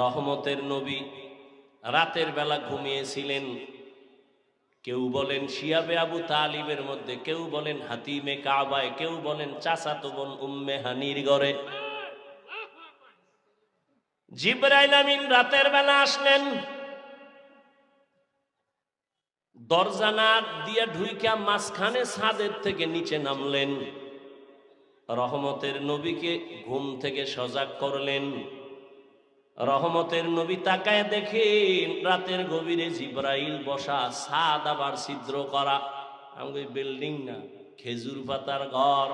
রহমতের নবী রাতের বেলা ঘুমিয়েছিলেন। কেউ বলেন শিয়াবে আবু তালিবের মধ্যে, কেউ বলেন হাতিমে কাবায়, কেউ বলেন চাচাতো বোন উম্মে হানির ঘরে। জিব্রাইল আমিন রাতের বেলা আসলেন। দরজা না দিয়ে ঢুইকা মাঝখানে ছাদের থেকে নিচে নামলেন। রহমতের নবীকে ঘুম থেকে সজাগ করলেন। রহমতের নবী তাকায় দেখেন, রাতের গভীরে জিব্রাইল বসা ছাদ আবার ছিদ্র করা। আমি বিল্ডিং না, খেজুর পাতার ঘর।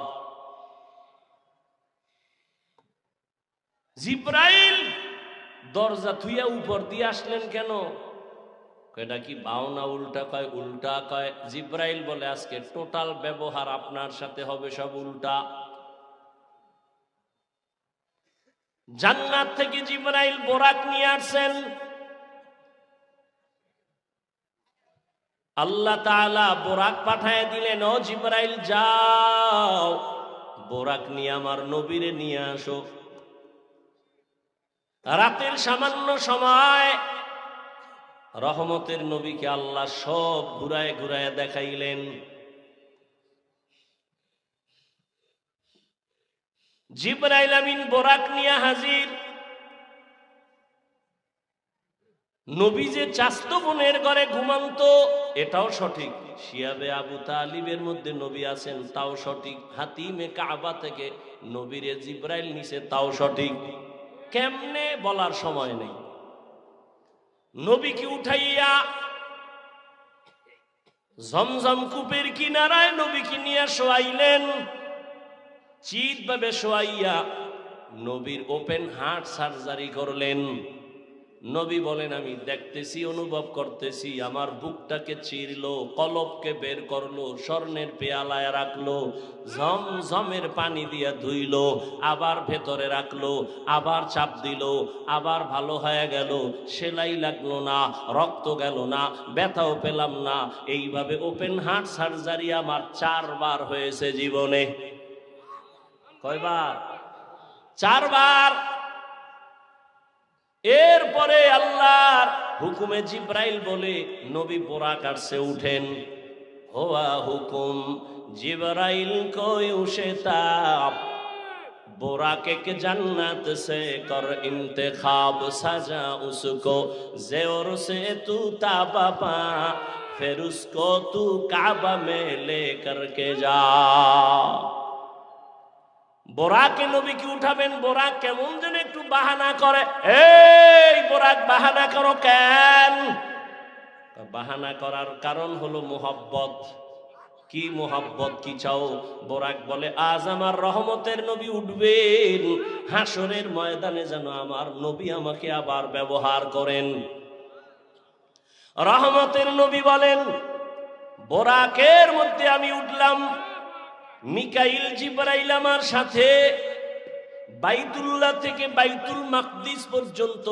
জিব্রাইল দরজা থুইয়া উপর দিয়ে আসলেন কেন? এটা কি বাউনা উল্টা কয়? উল্টা কয়। জিব্রাইল বলে, আজকে টোটাল ব্যবহার আপনার সাথে হবে সব উল্টা। জান্নাত থেকে জিব্রাইল বোরাক নিয়ে আসছেন। আল্লাহ তাআলা বোরাক পাঠায় দিলেন, ও জিব্রাইল, যাও। বোরাক নিয়ে আমার নবীরে নিয়ে আসো। রাতের সামান্য সময় রহমতের নবীকে আল্লাহ সব ঘুরায় ঘুরায় দেখাইলেন। জিব্রাইল আমিন বোরাক নিয়ে হাজির। নবী যে চাস্ত বোনের ঘরে ঘুমান্ত, এটাও সঠিক। শিয়াবে আবু তালিবের মধ্যে নবী আছেন, তাও সঠিক। হাতিমে কাবা থেকে নবীরে জিব্রাইল নিছে, তাও সঠিক। কেমনে বলার সময় নেই। নবীকে উঠাইয়া জমজম কূপের কিনারায় নবীকে নিয়ে শোয়াইলেন। চিত ভাবে শোয়াইয়া নবীর ওপেন হার্ট সার্জারি করলেন। নবী বলেন, আমি দেখতেছি, অনুভব করতেছি, আমার বুকটাকে চিরলো কলবকে বের করল, স্বর্ণের পেয়ালায় রাখল, ঝমঝমের পানি দিয়া ধুইলো, আবার ভেতরে রাখল, আবার চাপ দিল, আবার ভালো হয়ে গেল, সেলাই লাগল না, রক্ত গেল না, ব্যথাও পেলাম না। এইভাবে ওপেন হার্ট সার্জারি আমার চারবার হয়েছে জীবনে। কয়বার? চারবার। এরপরে আল্লাহর হুকুমে জিব্রাইল বলে, নবী বোরা কাটছে উঠেন। হওয়া হুকুম, জিব্রাইল কই উসে তাপ? বোরাকে কে জান্নাত সে কর ইন্তেখাব, সাজা উসকো জেওর সে তু তাবা পা, ফের উসকো তু কাবা মে লে করকে যা। বোরাকে নবীকে উঠাবেন, বোরাক কেমন যেন একটু বাহানা করে। এই বোরাক বাহানা করো কেন? বাহানা করার কারণ হলো মোহাব্বত। কি মোহাব্বত, কি চাও? বোরাক বলে, আজ আমার রহমতের নবী উঠবেন। হাসরের ময়দানে যেন আমার নবী আমাকে আবার ব্যবহার করেন। রহমতের নবী বলেন, বোরাকের মধ্যে আমি উঠলাম। মিকাইল জিব্রাইল আমার সাথে বাইতুল্লাহ থেকে বাইতুল মাকদিস পর্যন্ত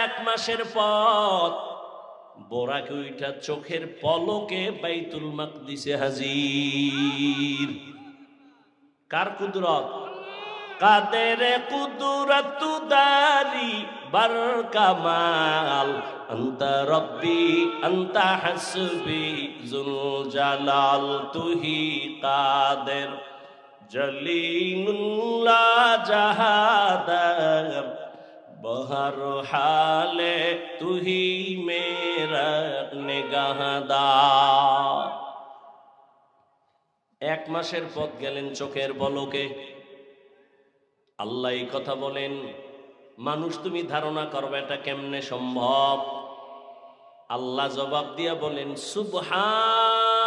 এক মাসের পথ। বোরাকে ওইটা চোখের পলকে বাইতুল মাকদিসে হাজির। কার কুদরত? কাদের কুদরত দারি বার কামাল অন্ত রব্বি, অন্ত হসবি জুল জালাল তুহি কাদের জলিনুল্লা জাহাদার, বহর হালে তুহি মেরা নিগাহদা। এক মাসের পথ গেলেন চোখের বলকে। আল্লাহ এই কথা বলেন, মানুষ তুমি ধারণা করবে এটা কেমনে সম্ভব? আল্লাহ জবাব দিয়া বলেন, সুবহান,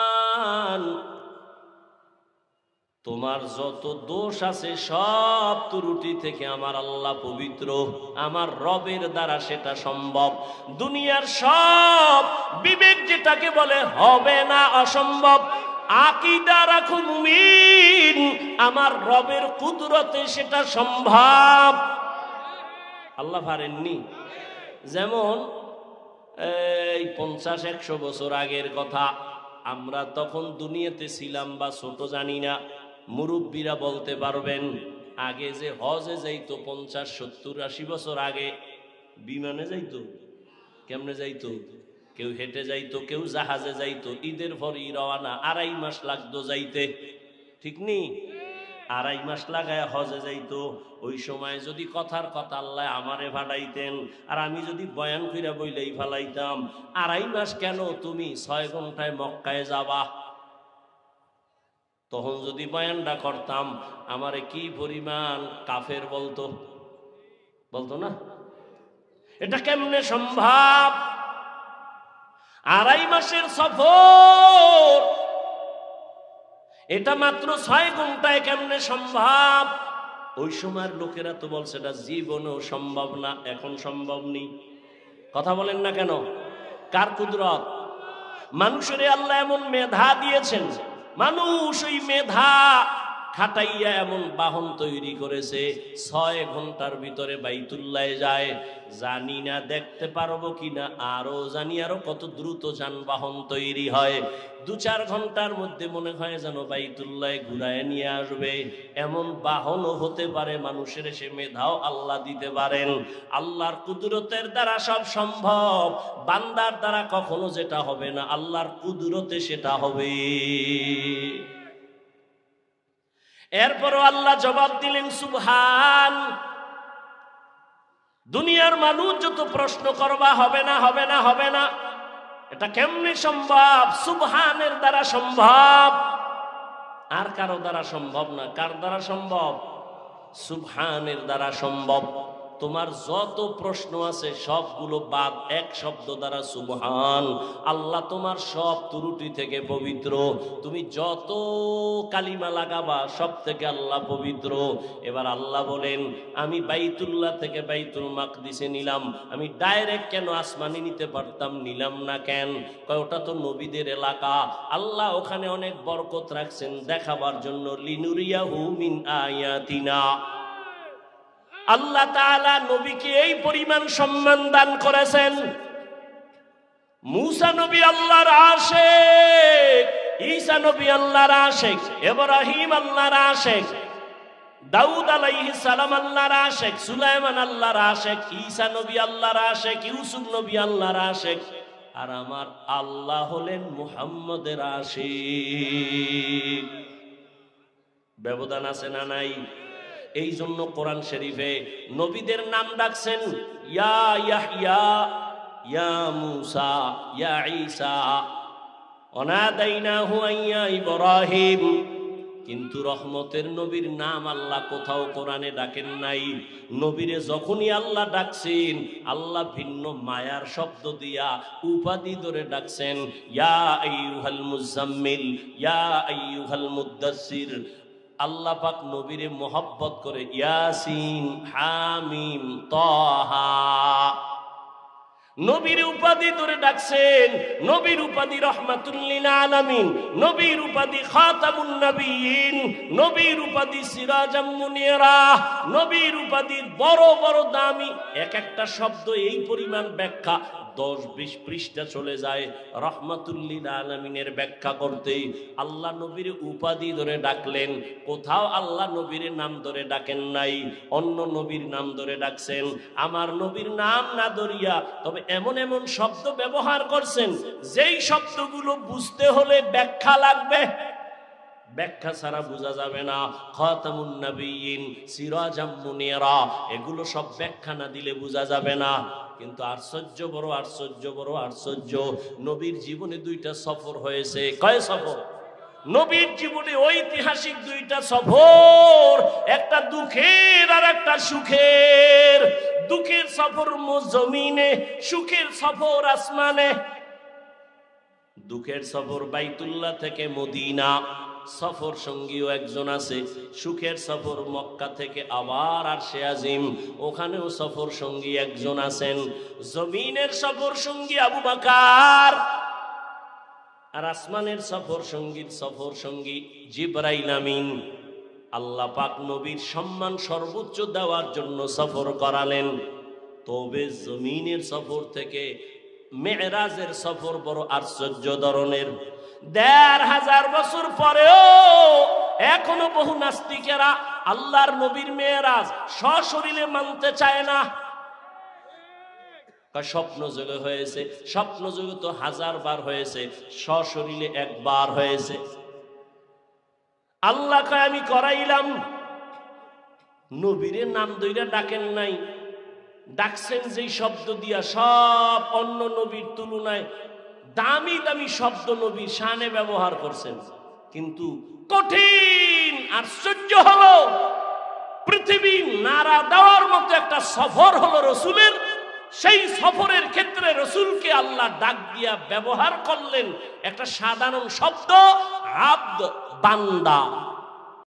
তোমার যত দোষ আছে সব ত্রুটি থেকে আমার আল্লাহ পবিত্র, আমার রবের দ্বারা সেটা সম্ভব। দুনিয়ার সব বিবেক যেটাকে বলে হবে না অসম্ভব আকিদা রাখো মুমিন, আমার রবের কুদরতে সেটা সম্ভব। আল্লাহ পারেননি? যেমন, এই পঞ্চাশ, একশো বছর আগের কথা, আমরা তখন দুনিয়াতে ছিলাম বা ছোট জানি না, মুরব্বীরা বলতে পারবেন, আগে যে হজে যাইতো পঞ্চাশ, সত্তর, আশি বছর আগে, বিমানে যাইতো? কেমনে যাইতো? কেউ হেঁটে যাইতো, কেউ জাহাজে যাইতো, ঈদের পরই রওয়ানা আড়াই মাস লাগতো যাইতে। ঠিক নেই আড়াই মাস লাগায় হজে যাইতো। ওই সময় যদি কথার কথা আল্লাহ আমারে ফালাইতেন আর আমি যদি বয়ান কইরা বইলেই ফালাইতাম, আড়াই মাস কেন তুমি ছয় ঘন্টায় মক্কায় যাবা? তখন যদি বয়ানটা করতাম, আমারে কি পরিমাণ কাফের বলতো? বলতো না? এটা কেমনে সম্ভব? আড়াই মাসের সফর। এটা মাত্র ছয় ঘন্টায় কেমনে সম্ভব? ওই সময়ের লোকেরা তো বলছে, এটা জীবনও সম্ভব না, এখন সম্ভব নেই। কথা বলেন না কেন? কার কুদরত? মানুষের আল্লাহ এমন মেধা দিয়েছেন মানুষ ওই মেধা খাটাইয়া এমন বাহন তৈরি করেছে, ছয় ঘণ্টার ভিতরে বাইতুল্লায় যায়। জানি না, দেখতে পারব কিনা, আরও জানি আরও কত দ্রুত যানবাহন তৈরি হয়। দু চার ঘণ্টার মধ্যে মনে হয় যেন বাইতুল্লায় ঘুরায় নিয়ে আসবে। এমন বাহনও হতে পারে, মানুষের সে মেধাও আল্লাহ দিতে পারেন। আল্লাহর কুদরতের দ্বারা সব সম্ভব। বান্দার দ্বারা কখনো যেটা হবে না, আল্লাহর কুদরতে সেটা হবে। এরপরও আল্লাহ জবাব দিলেন, সুবহান। দুনিয়ার মানুষ যত প্রশ্ন করবা, হবে না হবে না হবে না। এটা কেমনি সম্ভব? সুবহানের দ্বারা সম্ভব। আর কারও দ্বারা সম্ভব না। কার দ্বারা সম্ভব? সুবহানের দ্বারা সম্ভব। তোমার যত প্রশ্ন আছে সবগুলো বাদ এক শব্দ দ্বারা সুবহান। আল্লাহ তোমার সব ত্রুটি থেকে পবিত্র। তুমি যত কালিমা লাগাবা সব থেকে আল্লাহ পবিত্র। এবার আল্লাহ বলেন, আমি বাইতুল্লাহ থেকে বাইতুল মাকদিসে নিলাম। আমি ডাইরেক্ট কেন আসমানি নিতে পারতাম, নিলাম না কেন? কয়, ওটা তো নবীদের এলাকা। আল্লাহ ওখানে অনেক বরকত রাখছেন দেখাবার জন্য। লিনুরিয়াহু মিন আয়াতিনা। আল্লাহ তাআলা নবীকে এই পরিমাণ সম্মান দান করেছেন। মুসা নবী আল্লাহর আশেক, ঈসা নবী আল্লাহর আশেক, ইব্রাহিম আল্লাহর আশেক, দাউদ আলাইহিস সালাম আল্লাহর আশেক, সুলাইমান আল্লাহর আশেক, ঈসা নবী আল্লাহর আশেক, ইউসুফ নবী আল্লাহর আশেক। আর আমার আল্লাহ হলেন মুহাম্মদের আশিক। ব্যবধান আছে না নাই? এই জন্য কোরআন শরীফে নবীদের নাম ডাকছেন, ইয়া ইয়া মুসা ইব্রাহিম। কিন্তু রহমতের নবীর নাম আল্লাহ কোথাও কোরআনে ডাকেন নাই। নবীরে যখনই আল্লাহ ডাকছেন, আল্লাহ ভিন্ন মায়ার শব্দ দিয়া উপাধি ধরে ডাকছেন, ইয়া আইয়ুহাল মুজাম্মিল, ইয়া আইয়ুহাল মুদ্দাসির আল্লাহ পাক নবীরে মোহব্বত করে, ইয়াসিন, হামিম, তহা। নবীর উপাধি ধরে ডাকছেন, নবীর উপাধি রহমাতুল্লিল আলামিন, নবীর উপাধি খাতামুন নবীন, নবীর উপাধি সিরাজাম মুনিরা, নবীর উপাধি বড় বড় দামি, এক একটা শব্দ এই পরিমাণ ব্যাখ্যা। দশ বিশ পৃষ্ঠা চলে যায়। রহমাতুল্লিল আলমিনের ব্যাখ্যা করতে আল্লাহ নবীর উপাধি ধরে ডাকলেন। কোথাও আল্লাহ নবীর নাম ধরে ডাকেন নাই। অন্য নবীর নাম ধরে ডাকছেন। আমার নবীর নাম না ধরিয়া তবে এমন এমন শব্দ ব্যবহার করছেন। যেই শব্দগুলো বুঝতে হলে ব্যাখ্যা লাগবে। ব্যাখ্যা ছাড়া বোঝা যাবে না। খাতামুন নবীন সিরাজাম মুনিরা, এগুলো সব ব্যাখ্যা না দিলে বোঝা যাবে না। কিন্তু আশ্চর্য বড় আশ্চর্য বড়, আশ্চর্য। নবীর জীবনে দুইটা সফর হয়েছে। কয় সফর? নবীর জীবনে ঐতিহাসিক দুইটা সফর। একটা দুঃখের আর একটা সুখের। দুঃখের সফর জমিনে, সুখের সফর আসমানে। দুঃখের সফর বাইতুল্লাহ থেকে মদিনা। সফর সঙ্গীও একজন আছে। সুখের সফর মক্কা থেকে আবার আর সে আজিম। ওখানেও সফর সঙ্গী একজন আছেন। জমিনের সফর সঙ্গী আবু বাকার। আর আসমানের সফর সঙ্গীর সফর সঙ্গী জিব্রাইল আমিন। আল্লাহ পাক নবীর সম্মান সর্বোচ্চ দেওয়ার জন্য সফর করালেন। তবে জমিনের সফর থেকে মেয়েরাজের সফর বড় আশ্চর্য ধরনের। দেড় হাজার বছর পরেও এখনও বহু নাস্তিকেরা আল্লাহর নবীর মেয়েরাজ সশরীরে মানতে চায় না। স্বপ্ন যোগে হয়েছে, স্বপ্ন যোগে তো হাজার বার হয়েছে, সশরীরে একবার হয়েছে। আল্লাহ কয়, আমি করাইলাম। নবীরে নাম দইরা ডাকেন নাই। ডাকছেন যেই শব্দ দিয়া সব অন্য নবীর তুলনায় দামি দামি শব্দ নবীর শানে ব্যবহার করছেন। কিন্তু কঠিন আশ্চর্য হলো, পৃথিবী নাড়া দেওয়ার মতো একটা সফর হলো রসুলের। সেই সফরের ক্ষেত্রে রসুলকে আল্লাহ ডাক দিয়া ব্যবহার করলেন একটা সাধারণ শব্দ, আব্দ, বান্দা।